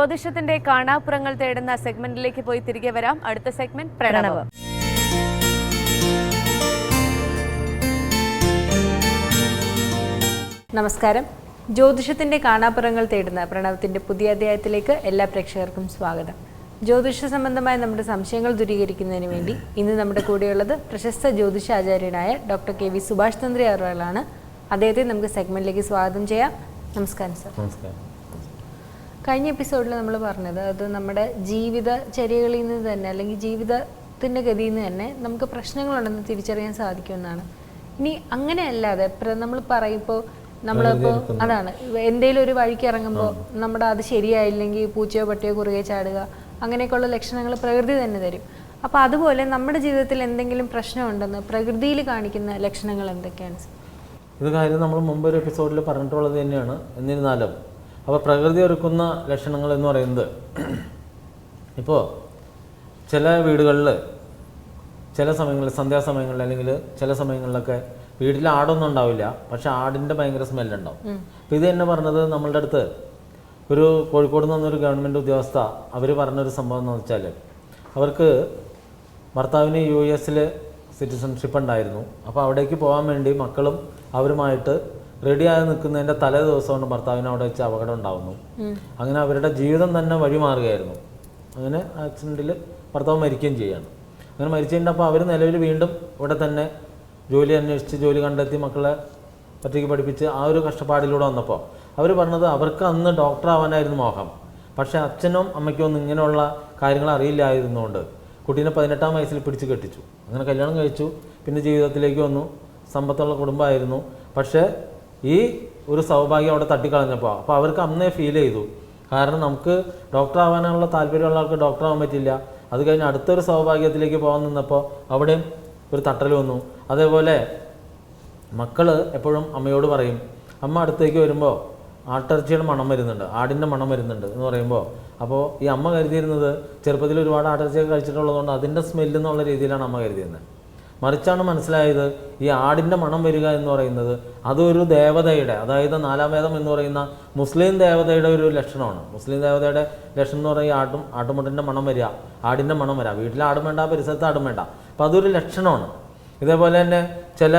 ജ്യോതിഷത്തിന്റെ കാണാപ്പുറങ്ങൾ തേടുന്ന സെഗ്മെന്റിലേക്ക് പോയി തിരികെ വരാം. അടുത്ത സെഗ്മെന്റ് പ്രണവം. നമസ്കാരം. ജ്യോതിഷത്തിന്റെ കാണാപ്പുറങ്ങൾ തേടുന്ന പ്രണവത്തിന്റെ പുതിയ അധ്യായത്തിലേക്ക് എല്ലാ പ്രേക്ഷകർക്കും സ്വാഗതം. ജ്യോതിഷ സംബന്ധമായ നമ്മുടെ സംശയങ്ങൾ ദൂരീകരിക്കുന്നതിന് വേണ്ടി ഇന്ന് നമ്മുടെ കൂടെയുള്ളത് പ്രശസ്ത ജ്യോതിഷാചാര്യനായ doctor K V Subhash Tantri അവറുകളാണ്. അദ്ദേഹത്തെ നമുക്ക് സെഗ്മെന്റിലേക്ക് സ്വാഗതം ചെയ്യാം. നമസ്കാരം സർ. നമസ്കാരം. കഴിഞ്ഞ എപ്പിസോഡിൽ നമ്മൾ പറഞ്ഞത് അത് നമ്മുടെ ജീവിതചര്യകളിൽ നിന്ന് തന്നെ അല്ലെങ്കിൽ ജീവിതത്തിന്റെ ഗതിയിൽ നിന്ന് തന്നെ നമുക്ക് പ്രശ്നങ്ങളുണ്ടെന്ന് തിരിച്ചറിയാൻ സാധിക്കുമെന്നാണ്. ഇനി അങ്ങനെയല്ലാതെ നമ്മൾ പറയുമ്പോൾ നമ്മളിപ്പോൾ അതാണ്. എന്തെങ്കിലും ഒരു വഴിക്ക് ഇറങ്ങുമ്പോൾ നമ്മുടെ അത് ശരിയായില്ലെങ്കിൽ പൂച്ചയോ പട്ടിയോ കുറുകെ ചാടുക അങ്ങനെയൊക്കെയുള്ള ലക്ഷണങ്ങൾ പ്രകൃതി തന്നെ തരും. അപ്പോൾ അതുപോലെ നമ്മുടെ ജീവിതത്തിൽ എന്തെങ്കിലും പ്രശ്നമുണ്ടെന്ന് പ്രകൃതിയിൽ കാണിക്കുന്ന ലക്ഷണങ്ങൾ എന്തൊക്കെയാണ്? ഇത് കാര്യം നമ്മൾ മുമ്പ് ഒരു എപ്പിസോഡിൽ പറഞ്ഞിട്ടുള്ളത് തന്നെയാണ്. എന്നിരുന്നാലും അപ്പോൾ പ്രകൃതി ഒരുക്കുന്ന ലക്ഷണങ്ങൾ എന്ന് പറയുന്നത് ഇപ്പോൾ ചില വീടുകളിൽ ചില സമയങ്ങളിൽ സന്ധ്യാസമയങ്ങളിൽ അല്ലെങ്കിൽ ചില സമയങ്ങളിലൊക്കെ വീട്ടിൽ ആടൊന്നും ഉണ്ടാവില്ല പക്ഷെ ആടിന്റെ ഭയങ്കര സ്മെല്ലുണ്ടാവും അപ്പോൾ ഇത് തന്നെ പറഞ്ഞത് നമ്മളുടെ അടുത്ത് ഒരു കോഴിക്കോട് നിന്ന് വന്നൊരു ഗവൺമെന്റ് ഉദ്യോഗസ്ഥ അവർ പറഞ്ഞൊരു സംഭവം എന്ന് വെച്ചാൽ അവർക്ക് ഭർത്താവിന് യു എസിൽ സിറ്റിസൺഷിപ്പ് ഉണ്ടായിരുന്നു. അപ്പോൾ അവിടേക്ക് പോകാൻ വേണ്ടി മക്കളും അവരുമായിട്ട് റെഡിയായി നിൽക്കുന്നതിന്റെ തലേ കൊണ്ട് ഭർത്താവിനെ അവിടെ വെച്ച് അപകടം ഉണ്ടാകുന്നു അങ്ങനെ അവരുടെ ജീവിതം തന്നെ വഴിമാറുകയായിരുന്നു അങ്ങനെ ആക്സിഡന്റിൽ ഭർത്താവ് മരിക്കുകയും ചെയ്യാണ്. അങ്ങനെ മരിച്ചതിന്റെ അപ്പോൾ അവർ നിലവിൽ വീണ്ടും ഇവിടെ തന്നെ ജോലി അന്വേഷിച്ച് ജോലി കണ്ടെത്തി മക്കളെ ഒറ്റയ്ക്ക് പഠിപ്പിച്ച് ആ ഒരു കഷ്ടപ്പാടിലൂടെ വന്നപ്പോൾ അവർ പറഞ്ഞത് അവർക്ക് അന്ന് ഡോക്ടർ ആവാനായിരുന്നു മോഹം. പക്ഷേ അച്ഛനും അമ്മയ്ക്കും ഒന്നും ഇങ്ങനെയുള്ള കാര്യങ്ങൾ അറിയില്ലായിരുന്നുകൊണ്ട് കുട്ടീനെ പതിനെട്ടാം വയസ്സിൽ പിടിച്ച് കെട്ടിച്ചു. അങ്ങനെ കല്യാണം കഴിച്ചു. പിന്നെ ജീവിതത്തിലേക്ക് വന്നു. സമ്പത്തുള്ള കുടുംബമായിരുന്നു. പക്ഷേ ഈ ഒരു സൗഭാഗ്യം അവിടെ തട്ടിക്കളഞ്ഞപ്പോൾ. അപ്പോൾ അവർക്ക് അന്നേ ഫീൽ ചെയ്തു. കാരണം നമുക്ക് ഡോക്ടർ ആവാനുള്ള താല്പര്യമുള്ള ആൾക്ക് ഡോക്ടർ ആവാൻ പറ്റില്ല. അത് കഴിഞ്ഞ് അടുത്തൊരു സൗഭാഗ്യത്തിലേക്ക് പോകാൻ നിന്നപ്പോൾ അവിടെയും ഒരു തട്ടൽ വന്നു. അതേപോലെ മക്കൾ എപ്പോഴും അമ്മയോട് പറയും അമ്മ അടുത്തേക്ക് വരുമ്പോൾ ആട്ടിറച്ചിയുടെ മണം വരുന്നുണ്ട് ആടിന്റെ മണം വരുന്നുണ്ട് എന്ന് പറയുമ്പോൾ. അപ്പോൾ ഈ അമ്മ കരുതിയിരുന്നത് ചെറുപ്പത്തിൽ ഒരുപാട് ആട്ടിറച്ചിയൊക്കെ കഴിച്ചിട്ടുള്ളതുകൊണ്ട് അതിന്റെ സ്മെല്ല് എന്നുള്ള രീതിയിലാണ് അമ്മ കരുതിയിരുന്നത്. മറിച്ചാണ് മനസ്സിലായത് ഈ ആടിന്റെ മണം വരിക എന്ന് പറയുന്നത്. അതൊരു ദേവതയുടെ അതായത് നാലാം വേദം എന്ന് പറയുന്ന മുസ്ലിം ദേവതയുടെ ഒരു ലക്ഷണമാണ്. മുസ്ലിം ദേവതയുടെ ലക്ഷണം എന്ന് പറയുന്നത് ആട്ടും ആട്ടുമുട്ടിന്റെ മണം വരിക ആടിന്റെ മണം വരിക. വീട്ടിൽ ആടും വേണ്ട പരിസരത്ത് ആടും വേണ്ട. അപ്പോൾ അതൊരു ലക്ഷണമാണ്. ഇതേപോലെ തന്നെ ചില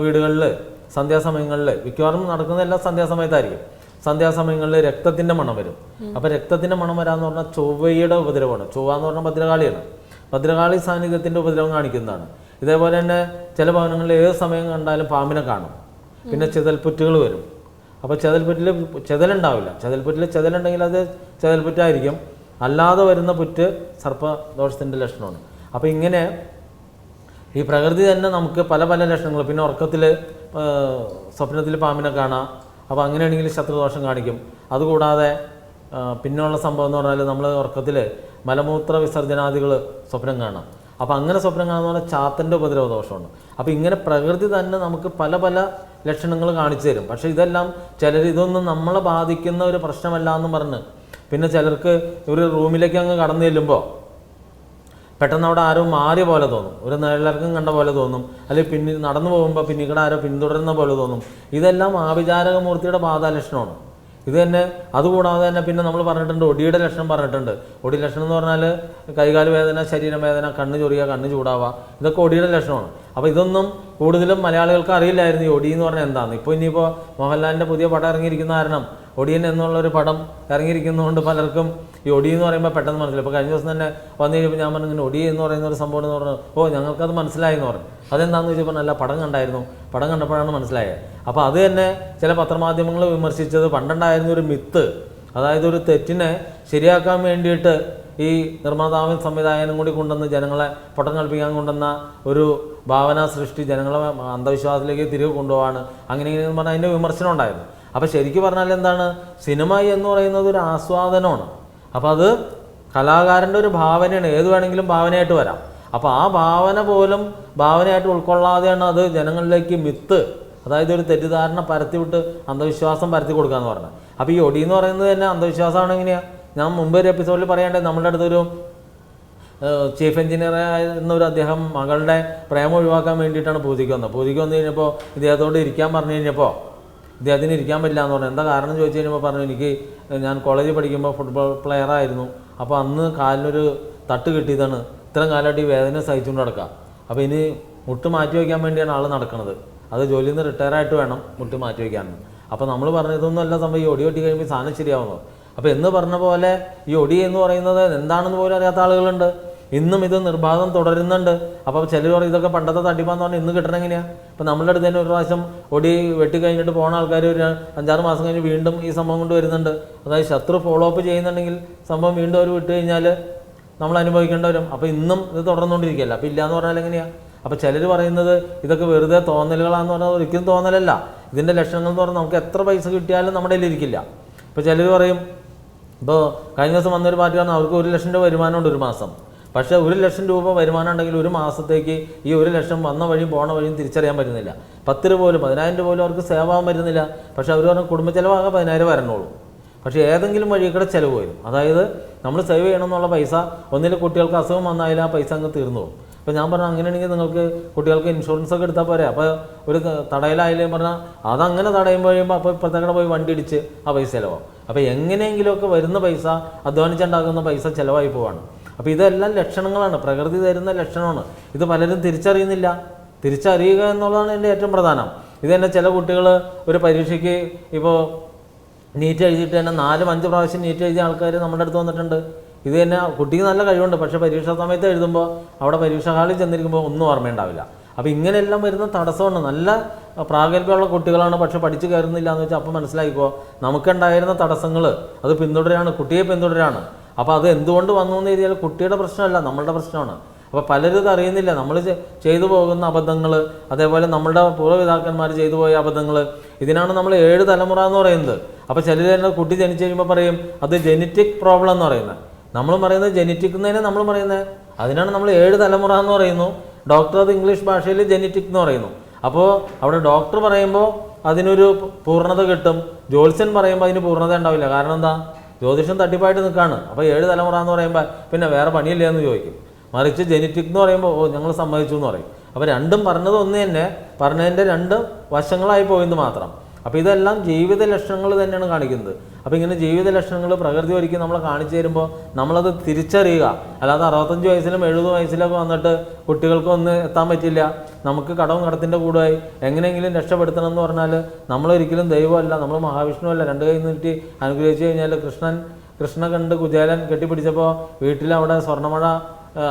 വീടുകളിൽ സന്ധ്യാസമയങ്ങളിൽ മിക്കവാറും നടക്കുന്ന എല്ലാ സന്ധ്യാസമയത്തായിരിക്കും. സന്ധ്യാസമയങ്ങളിൽ രക്തത്തിന്റെ മണം വരും. അപ്പോൾ രക്തത്തിന്റെ മണം വരാമെന്ന് പറഞ്ഞാൽ ചൊവ്വയുടെ ഉപദ്രവമാണ്. ചൊവ്വ എന്ന് പറഞ്ഞാൽ ഭദ്രകാളിയാണ്. ഭദ്രകാളി സാന്നിധ്യത്തിന്റെ ഉപദ്രവം കാണിക്കുന്നതാണ്. ഇതേപോലെ തന്നെ ചില ഭവനങ്ങളിൽ ഏത് സമയം കണ്ടാലും പാമ്പിനെ കാണും. പിന്നെ ചെതൽപ്പുറ്റുകൾ വരും. അപ്പോൾ ചെതൽപ്പുറ്റിൽ ചെതലുണ്ടാവില്ല. ചെതൽപ്പുറ്റിൽ ചെതലുണ്ടെങ്കിൽ അത് ചെതൽപ്പുറ്റായിരിക്കും അല്ലാതെ വരുന്ന പുറ്റ് സർപ്പദോഷത്തിന്റെ ലക്ഷണമാണ്. അപ്പോൾ ഇങ്ങനെ ഈ പ്രകൃതി തന്നെ നമുക്ക് പല പല ലക്ഷണങ്ങൾ. പിന്നെ ഉറക്കത്തിൽ സ്വപ്നത്തിൽ പാമ്പിനെ കാണാം. അപ്പോൾ അങ്ങനെയാണെങ്കിൽ ശത്രുദോഷം കാണിക്കും. അതുകൂടാതെ പിന്നെയുള്ള സംഭവം എന്ന് പറഞ്ഞാൽ നമ്മൾ ഉറക്കത്തിൽ മലമൂത്ര വിസർജനാദികൾ സ്വപ്നം കാണാം. അപ്പോൾ അങ്ങനെ സ്വപ്നം കാണുന്ന ചാത്തന്റെ ഉപദ്രവ ദോഷമുണ്ട് അപ്പോൾ ഇങ്ങനെ പ്രകൃതി തന്നെ നമുക്ക് പല പല ലക്ഷണങ്ങൾ കാണിച്ചു തരും. പക്ഷേ ഇതെല്ലാം ചിലർ ഇതൊന്നും നമ്മളെ ബാധിക്കുന്ന ഒരു പ്രശ്നമല്ല എന്ന് പറഞ്ഞ് പിന്നെ ചിലർക്ക് ഒരു റൂമിലേക്ക് അങ്ങ് കടന്നു ചെല്ലുമ്പോൾ പെട്ടെന്ന് അവിടെ ആരോ മാറിയ പോലെ തോന്നും. ഒരു നിഴലിറക്കം കണ്ട പോലെ തോന്നും. അല്ലെങ്കിൽ പിന്നെ നടന്നു പോകുമ്പോൾ പിന്നീട് ആരോ പിന്തുടരുന്ന പോലെ തോന്നും. ഇതെല്ലാം ആഭിചാരകമൂർത്തിയുടെ ബാധാലക്ഷണമാണ് ഇത് തന്നെ അതുകൂടാതെ തന്നെ പിന്നെ നമ്മൾ പറഞ്ഞിട്ടുണ്ട് ഒടിയുടെ ലക്ഷണം പറഞ്ഞിട്ടുണ്ട്. ഒടി ലക്ഷണം എന്ന് പറഞ്ഞാൽ കൈകാൽ വേദന ശരീരം വേദന കണ്ണ് ചൊറിയുക കണ്ണ് ചൂടാവുക. ഇതൊക്കെ ഒടിയുടെ ലക്ഷണമാണ്. അപ്പോൾ ഇതൊന്നും കൂടുതലും മലയാളികൾക്ക് അറിയില്ലായിരുന്നു ഈ ഒടി എന്ന് പറഞ്ഞാൽ എന്താണെന്ന് ഇപ്പോൾ ഇനിയിപ്പോൾ മോഹൻലാലിന്റെ പുതിയ പടം ഇറങ്ങിയിരിക്കുന്ന കാരണം ഒടിയൻ എന്നുള്ളൊരു പടം ഇറങ്ങിയിരിക്കുന്നതുകൊണ്ട് പലർക്കും ഈ ഒടി എന്ന് പറയുമ്പോൾ പെട്ടെന്ന് മനസ്സിലായി. ഇപ്പോൾ കഴിഞ്ഞ ദിവസം തന്നെ വന്നു കഴിഞ്ഞപ്പോൾ ഞാൻ പറഞ്ഞു ഇങ്ങനെ ഒടി എന്ന് പറയുന്ന ഒരു സംഭവം എന്ന് പറഞ്ഞു. ഓ ഞങ്ങൾക്കത് മനസ്സിലായി എന്ന് പറഞ്ഞു. അതെന്താണെന്ന് ചോദിച്ചപ്പോൾ നല്ല പടം കണ്ടായിരുന്നു. പടം കണ്ടപ്പോഴാണ് മനസ്സിലായത്. അപ്പോൾ അത് തന്നെ ചില പത്രമാധ്യമങ്ങൾ വിമർശിച്ചത് പണ്ടുണ്ടായിരുന്ന ഒരു മിത്ത് അതായത് ഒരു തെറ്റിനെ ശരിയാക്കാൻ വേണ്ടിയിട്ട് ഈ നിർമ്മാതാവിൻ സംവിധായകനും കൂടി കൊണ്ടുവന്ന് ജനങ്ങളെ പൊട്ടം കൽപ്പിക്കാൻ കൊണ്ടുവന്ന ഒരു ഭാവന സൃഷ്ടി ജനങ്ങളെ അന്ധവിശ്വാസത്തിലേക്ക് തിരികെ കൊണ്ടുപോവാണ്. അങ്ങനെ ഇങ്ങനെ പറഞ്ഞാൽ അതിന്റെ വിമർശനം ഉണ്ടായിരുന്നു അപ്പോൾ ശരിക്കും പറഞ്ഞാൽ എന്താണ്? സിനിമ എന്ന് പറയുന്നത് ഒരു ആസ്വാദനമാണ്. അപ്പോൾ അത് കലാകാരന്റെ ഒരു ഭാവനയാണ്. ഏത് വേണമെങ്കിലും ഭാവനയായിട്ട് വരാം. അപ്പോൾ ആ ഭാവന പോലും ഭാവനയായിട്ട് ഉൾക്കൊള്ളാതെയാണ് അത് ജനങ്ങളിലേക്ക് മിത്ത് അതായത് ഒരു തെറ്റിദ്ധാരണ പരത്തിവിട്ട് അന്ധവിശ്വാസം പരത്തി കൊടുക്കുക എന്ന് പറഞ്ഞത്. അപ്പോൾ ഈ ഒടി എന്ന് പറയുന്നത് തന്നെ അന്ധവിശ്വാസമാണ് എങ്ങനെയാണ് ഞാൻ മുമ്പ് ഒരു എപ്പിസോഡിൽ പറയേണ്ടത് നമ്മുടെ അടുത്തൊരു ചീഫ് എഞ്ചിനീയർ എന്നൊരു അദ്ദേഹം മകളുടെ പ്രേമം ഒഴിവാക്കാൻ വേണ്ടിയിട്ടാണ് പൂജയ്ക്ക് വന്നത്. പൂജയ്ക്ക് വന്നു കഴിഞ്ഞപ്പോൾ ഇദ്ദേഹത്തോട് ഇരിക്കാൻ പറഞ്ഞു കഴിഞ്ഞപ്പോൾ ഇദ്ദേഹത്തിന് ഇരിക്കാൻ പറ്റില്ല എന്ന് പറഞ്ഞു. എന്താ കാരണം ചോദിച്ചു കഴിഞ്ഞപ്പോൾ പറഞ്ഞു എനിക്ക് ഞാൻ കോളേജിൽ പഠിക്കുമ്പോൾ ഫുട്ബോൾ പ്ലെയർ ആയിരുന്നു. അപ്പോൾ അന്ന് കാലിനൊരു തട്ട് കിട്ടിയതാണ്. ഇത്രയും കാലമായിട്ട് ഈ വേദന സഹിച്ചുകൊണ്ട് നടക്കാം. അപ്പോൾ ഇനി മുട്ട് മാറ്റി വയ്ക്കാൻ വേണ്ടിയാണ് ആൾ നടക്കുന്നത് അത് ജോലിയിൽ നിന്ന് റിട്ടയർ ആയിട്ട് വേണം മുട്ട് മാറ്റി വയ്ക്കാൻ അപ്പോൾ നമ്മൾ പറഞ്ഞതൊന്നും അല്ല സംഭവം. ഈ ഒടി കഴിയുമ്പോൾ സാധനം ശരിയാവുന്നു. അപ്പോൾ എന്ന് പറഞ്ഞ പോലെ ഈ ഒടി എന്ന് പറയുന്നത് എന്താണെന്ന് പോലും അറിയാത്ത ആളുകളുണ്ട്. ഇന്നും ഇത് നിർബാധം തുടരുന്നുണ്ട്. അപ്പോൾ ചിലർ പറയും ഇതൊക്കെ പണ്ടത്തെ തട്ടിപ്പാന്ന് പറഞ്ഞാൽ ഇന്ന് കിട്ടണം എങ്ങനെയാണ് ഇപ്പം നമ്മളുടെ അടുത്ത് തന്നെ ഒരു പ്രാവശ്യം ഒടി വെട്ടി കഴിഞ്ഞിട്ട് പോണ ആൾക്കാർ ഒരു അഞ്ചാറ് മാസം കഴിഞ്ഞ് വീണ്ടും ഈ സംഭവം കൊണ്ട് വരുന്നുണ്ട്. അതായത് ശത്രു ഫോളോ അപ്പ് ചെയ്യുന്നുണ്ടെങ്കിൽ സംഭവം വീണ്ടും അവർ വിട്ട് കഴിഞ്ഞാൽ നമ്മൾ അനുഭവിക്കേണ്ടി വരും അപ്പോൾ ഇന്നും ഇത് തുടർന്നുകൊണ്ടിരിക്കുകയല്ല. അപ്പോൾ ഇല്ലയെന്ന് പറഞ്ഞാൽ എങ്ങനെയാണ് അപ്പോൾ ചിലർ പറയുന്നത് ഇതൊക്കെ വെറുതെ തോന്നലുകളാണെന്ന് പറഞ്ഞാൽ ഒരിക്കലും തോന്നലല്ല. ഇതിന്റെ ലക്ഷണങ്ങൾ എന്ന് പറഞ്ഞാൽ നമുക്ക് എത്ര പൈസ കിട്ടിയാലും നമ്മുടെ കയ്യിലിരിക്കില്ല ഇപ്പോൾ ചിലർ പറയും ഇപ്പോൾ കഴിഞ്ഞ ദിവസം വന്നൊരു പാർട്ടി പറഞ്ഞാൽ അവർക്ക് ഒരു ലക്ഷം രൂപ വരുമാനമുണ്ട് ഒരു മാസം. പക്ഷേ ഒരു ലക്ഷം രൂപ വരുമാനം ഉണ്ടെങ്കിൽ ഒരു മാസത്തേക്ക് ഈ ഒരു ലക്ഷം വന്ന വഴിയും പോണ വഴിയും തിരിച്ചറിയാൻ പറ്റുന്നില്ല. പത്ത് രൂപ പോലും പതിനായിരം രൂപ പോലും അവർക്ക് സേവാൻ പറ്റുന്നില്ല. പക്ഷേ അവർ പറഞ്ഞ കുടുംബ ചിലവാകെ പതിനായിരം വരണുള്ളൂ. പക്ഷേ ഏതെങ്കിലും വഴി കൂടെ ചിലവ് വരും. അതായത് നമ്മൾ സേവ് ചെയ്യണം എന്നുള്ള പൈസ ഒന്നിൽ കുട്ടികൾക്ക് അസുഖം വന്നായാലും ആ പൈസ അങ്ങ് തീർന്നു പോകും. അപ്പോൾ ഞാൻ പറഞ്ഞു അങ്ങനെയാണെങ്കിൽ നിങ്ങൾക്ക് കുട്ടികൾക്ക് ഇൻഷുറൻസ് ഒക്കെ എടുത്താൽ പോരെ. അപ്പോൾ ഒരു തടയിലായാലും പറഞ്ഞാൽ അതങ്ങനെ തടയുമ്പോൾ കഴിയുമ്പോൾ അപ്പോൾ ഇപ്പോഴത്തേക്കടെ പോയി വണ്ടി ഇടിച്ച് ആ പൈസ ചിലവാകും. അപ്പോൾ എങ്ങനെയെങ്കിലുമൊക്കെ വരുന്ന പൈസ അധ്വാനിച്ചുണ്ടാക്കുന്ന പൈസ ചിലവായി പോവാണ്. അപ്പോൾ ഇതെല്ലാം ലക്ഷണങ്ങളാണ്. പ്രകൃതി തരുന്ന ലക്ഷണമാണ്. ഇത് പലരും തിരിച്ചറിയുന്നില്ല. തിരിച്ചറിയുക എന്നുള്ളതാണ് എന്റെ ഏറ്റവും പ്രധാനം. ഇത് തന്നെ ചില കുട്ടികൾ ഒരു പരീക്ഷയ്ക്ക് ഇപ്പോൾ നീറ്റ് എഴുതിയിട്ട് തന്നെ നാലും അഞ്ച് പ്രാവശ്യം നീറ്റ് എഴുതിയ ആൾക്കാർ നമ്മുടെ അടുത്ത് വന്നിട്ടുണ്ട്. ഇത് തന്നെ കുട്ടിക്ക് നല്ല കഴിവുണ്ട്. പക്ഷേ പരീക്ഷാ സമയത്ത് എഴുതുമ്പോൾ അവിടെ പരീക്ഷാ ഹാളിൽ ചെന്നിരിക്കുമ്പോൾ ഒന്നും ഓർമ്മയുണ്ടാവില്ല. അപ്പോൾ ഇങ്ങനെയെല്ലാം വരുന്ന തടസ്സമാണ്. നല്ല പ്രാഗൽഭ്യമുള്ള കുട്ടികളാണ് പക്ഷെ പഠിച്ചു കയറുന്നില്ല എന്ന് വെച്ചാൽ അപ്പം മനസ്സിലാക്കിക്കോ നമുക്കുണ്ടായിരുന്ന തടസ്സങ്ങൾ അത് പിന്തുടരാണ് കുട്ടിയെ പിന്തുടരാണ്. അപ്പോൾ അത് എന്തുകൊണ്ട് വന്നു എന്ന് എഴുതിയാൽ കുട്ടിയുടെ പ്രശ്നമല്ല നമ്മളുടെ പ്രശ്നമാണ്. അപ്പോൾ പലരും അറിയുന്നില്ല. നമ്മൾ ചെയ്തു പോകുന്ന അബദ്ധങ്ങൾ അതേപോലെ നമ്മുടെ പൂർവപിതാക്കന്മാർ ചെയ്തു പോയ അബദ്ധങ്ങൾ ഇതിനാണ് നമ്മൾ ഏഴ് തലമുറ എന്ന് പറയുന്നത്. അപ്പോൾ ചിലർ തന്നെ കുട്ടി ജനിച്ചു കഴിയുമ്പോൾ പറയും അത് ജെനറ്റിക് പ്രോബ്ലം എന്ന് പറയുന്നത്. നമ്മൾ പറയുന്നത് ജെനറ്റിക് എന്നതിനെ നമ്മൾ പറയുന്നത്. അതിനാണ് നമ്മൾ ഏഴ് തലമുറ എന്ന് പറയുന്നു. ഡോക്ടർ അത് ഇംഗ്ലീഷ് ഭാഷയിൽ ജെനറ്റിക് എന്ന് പറയുന്നു. അപ്പോൾ അവിടെ ഡോക്ടർ പറയുമ്പോൾ അതിനൊരു പൂർണത കിട്ടും. ജ്യോത്സ്യൻ പറയുമ്പോൾ അതിന് പൂർണത ഉണ്ടാവില്ല. കാരണം എന്താ? ജ്യോതിഷം തട്ടിപ്പായിട്ട് നിൽക്കുകയാണ് അപ്പോൾ ഏഴ് തലമുറ എന്ന് പറയുമ്പോൾ പിന്നെ വേറെ പണിയില്ല എന്ന് ചോദിക്കും. മറിച്ച് ജെനറ്റിക് എന്ന് പറയുമ്പോൾ ഓ ഞങ്ങൾ സമ്മതിച്ചു എന്ന് പറയും. അപ്പോൾ രണ്ടും പറഞ്ഞത് ഒന്ന് തന്നെ പറഞ്ഞതിന്റെ രണ്ട് വശങ്ങളായി പോയെന്ന് മാത്രം. അപ്പോൾ ഇതെല്ലാം ജീവിത ലക്ഷണങ്ങൾ തന്നെയാണ് കാണിക്കുന്നത്. അപ്പോൾ ഇങ്ങനെ ജീവിത ലക്ഷണങ്ങൾ പ്രകൃതി ഒരുക്കി നമ്മളെ കാണിച്ചു തരുമ്പോൾ നമ്മളത് തിരിച്ചറിയുക. അല്ലാതെ അറുപത്തഞ്ച് വയസ്സിലും എഴുപത് വയസ്സിലൊക്കെ വന്നിട്ട് കുട്ടികൾക്ക് ഒന്ന് എത്താൻ പറ്റില്ല. നമുക്ക് കടവും കടത്തിന്റെ കൂടായി എങ്ങനെയെങ്കിലും രക്ഷപ്പെടുത്തണം എന്ന് പറഞ്ഞാൽ നമ്മളൊരിക്കലും ദൈവമല്ല നമ്മൾ മഹാവിഷ്ണുവല്ല. രണ്ട് കൈ നീട്ടി അനുഗ്രഹിച്ചു കഴിഞ്ഞാൽ കൃഷ്ണൻ കൃഷ്ണ കണ്ട് കുചേലൻ കെട്ടിപ്പിടിച്ചപ്പോൾ വീട്ടിലവിടെ സ്വർണമഴ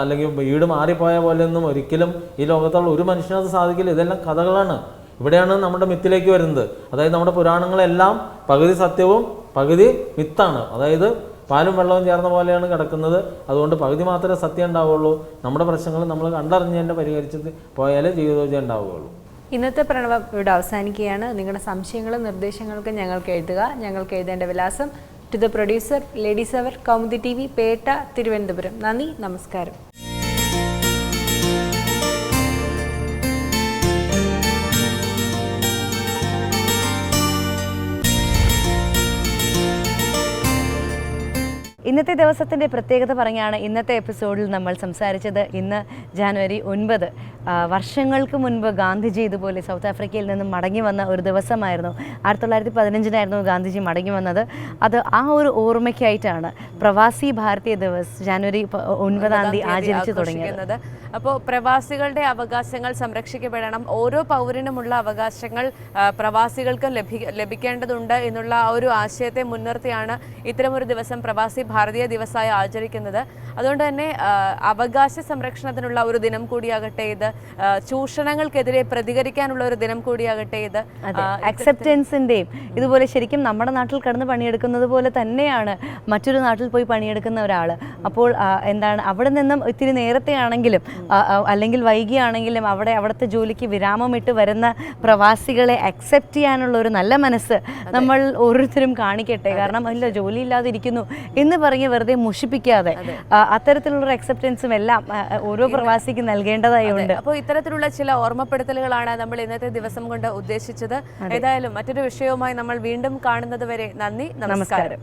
അല്ലെങ്കിൽ വീട് മാറിപ്പോയ പോലെയൊന്നും ഒരിക്കലും ഈ ലോകത്തുള്ള ഒരു മനുഷ്യനത് സാധിക്കില്ല. ഇതെല്ലാം കഥകളാണ്. ഇവിടെയാണ് നമ്മുടെ മിത്തിലേക്ക് വരുന്നത്. അതായത് നമ്മുടെ പുരാണങ്ങളെല്ലാം പകുതി സത്യവും പകുതി മിത്താണ്. അതായത് പാലും വെള്ളവും ചേർന്ന പോലെയാണ് കിടക്കുന്നത്. അതുകൊണ്ട് പകുതി മാത്രമേ സത്യം ഉണ്ടാവുകയുള്ളൂ. നമ്മുടെ പ്രശ്നങ്ങൾ നമ്മൾ കണ്ടറിഞ്ഞ് തന്നെ പരിഹരിച്ച് പോയാലേ ജീവിതോജ ഉണ്ടാവുകയുള്ളൂ. ഇന്നത്തെ പ്രണവം ഇവിടെ അവസാനിക്കുകയാണ്. നിങ്ങളുടെ സംശയങ്ങളും നിർദ്ദേശങ്ങൾക്കും ഞങ്ങൾക്ക് എഴുതുക. ഞങ്ങൾക്ക് എഴുതേണ്ട വിലാസം to the producer ladies hour Kaumudi T V Pettah Thiruvananthapuram. നന്ദി നമസ്കാരം. ഇന്നത്തെ ദിവസത്തിന്റെ പ്രത്യേകത പറഞ്ഞാണ് ഇന്നത്തെ എപ്പിസോഡിൽ നമ്മൾ സംസാരിച്ചത് ഇന്ന് ജാനുവരി ഒൻപത്. വർഷങ്ങൾക്ക് മുൻപ് ഗാന്ധിജി ഇതുപോലെ സൗത്ത് ആഫ്രിക്കയിൽ നിന്നും മടങ്ങി വന്ന ഒരു ദിവസമായിരുന്നു. ആയിരത്തി തൊള്ളായിരത്തി പതിനഞ്ചിനായിരുന്നു ഗാന്ധിജി മടങ്ങി വന്നത്. അത് ആ ഒരു ഓർമ്മയ്ക്കായിട്ടാണ് പ്രവാസി ഭാരതീയ ദിവസ് ജാനുവരി ഒൻപതാം തീയതി ആചരിച്ചു തുടങ്ങിയത്. അപ്പോൾ പ്രവാസികളുടെ അവകാശങ്ങൾ സംരക്ഷിക്കപ്പെടണം. ഓരോ പൗരനുമുള്ള അവകാശങ്ങൾ പ്രവാസികൾക്ക് ലഭിക്കേണ്ടതുണ്ട് എന്നുള്ള ആ ഒരു ആശയത്തെ മുൻനിർത്തിയാണ് ഇത്തരമൊരു ദിവസം പ്രവാസി ഭാരതീയ ദിവസമായി ആചരിക്കുന്നത്. അതുകൊണ്ട് തന്നെ അവകാശ സംരക്ഷണത്തിനുള്ള ഒരു ദിനം കൂടിയാകട്ടെ ഇത് ചൂഷണങ്ങൾക്കെതിരെ പ്രതികരിക്കാനുള്ള ഒരു ദിനം കൂടിയാകട്ടെ ഇത്. അക്സെപ്റ്റൻസിന്റെയും ഇതുപോലെ ശരിക്കും നമ്മുടെ നാട്ടിൽ കടന്ന് പണിയെടുക്കുന്നത് പോലെ തന്നെയാണ് മറ്റൊരു നാട്ടിൽ പോയി പണിയെടുക്കുന്ന ഒരാൾ അപ്പോൾ എന്താണ് അവിടെ നിന്നും ഇത്തിരി നേരത്തെ ആണെങ്കിലും അല്ലെങ്കിൽ വൈകിയാണെങ്കിലും അവിടെ അവിടുത്തെ ജോലിക്ക് വിരാമമിട്ട് വരുന്ന പ്രവാസികളെ അക്സെപ്റ്റ് ചെയ്യാനുള്ള ഒരു നല്ല മനസ്സ് നമ്മൾ ഓരോരുത്തരും കാണിക്കട്ടെ. കാരണം അല്ല ജോലി ഇല്ലാതെ ഇരിക്കുന്നു എന്ന് പറഞ്ഞ് വെറുതെ മുഷിപ്പിക്കാതെ അത്തരത്തിലുള്ള അക്സെപ്റ്റൻസും എല്ലാം ഓരോ പ്രവാസിക്ക് നൽകേണ്ടതായി ഉണ്ട് അപ്പോൾ ഇത്തരത്തിലുള്ള ചില ഓർമ്മപ്പെടുത്തലുകളാണ് നമ്മൾ ഇന്നത്തെ ദിവസം കൊണ്ട് ഉദ്ദേശിച്ചത്. ഏതായാലും മറ്റൊരു വിഷയവുമായി നമ്മൾ വീണ്ടും കാണുന്നത് വരെ നന്ദി നമസ്കാരം.